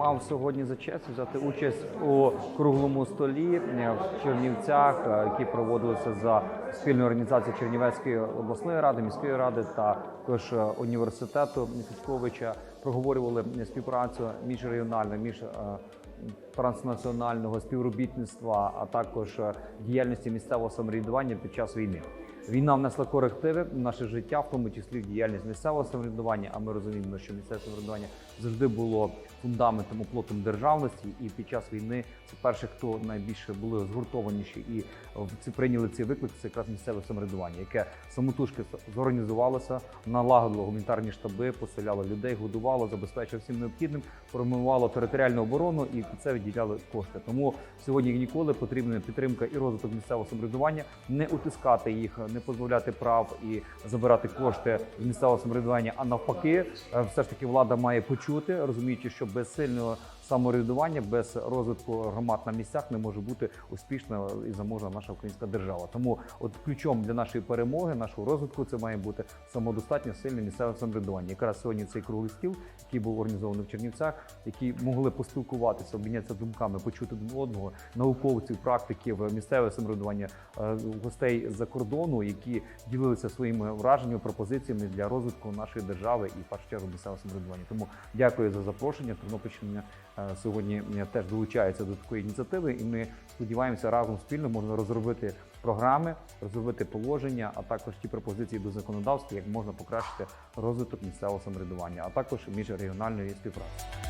мав сьогодні за честь взяти участь у круглому столі е, в Чернівцях, е, який проводився за спільною організацією Чернівецької обласної ради, міської ради та також е, університету Федьковича. Проговорювали співпрацю міжрегіональну, між транснаціонального співробітництва, а також діяльності місцевого самоврядування під час війни. Війна внесла корективи в наше життя, в тому числі в діяльність місцевого самоврядування. А ми розуміємо, що місцеве самоврядування завжди було фундаментом оплотом державності, і під час війни це перше, хто найбільше були згуртованіші і ці прийняли цей виклик. Це якраз місцеве самоврядування, яке самотужки зорганізувалося, налагодило гуманітарні штаби, поселяло людей, годувало, забезпечило всім необхідним, формувало територіальну оборону і під це виділяли кошти. Тому сьогодні ніколи потрібна підтримка і розвиток місцевого самоврядування, не утискати їх, не позбавляти прав і забирати кошти з місцевого самоврядування. А навпаки, е, все ж таки влада має почути, розуміючи, що без сильного самоврядування, без розвитку громад на місцях не може бути успішна і заможна наша українська держава. Тому, от ключом для нашої перемоги, нашого розвитку, це має бути самодостатньо сильне місцеве самоврядування. Якраз сьогодні цей круглий стіл, який був організований в Чернівцях, які могли поспілкуватися, обмінятися думками, почути одного, науковців, практиків, місцеве самоврядування, е, гостей з-за кордону, які ділилися своїми враженнями, пропозиціями для розвитку нашої держави і першу чергу місцевого самоврядування. Тому дякую за запрошення. Тернопільщина е, сьогодні е, теж долучається до такої ініціативи, і ми сподіваємося разом спільно можна розробити програми, розробити положення, а також ті пропозиції до законодавства, як можна покращити розвиток місцевого самоврядування, а також міжрегіональної співпраці.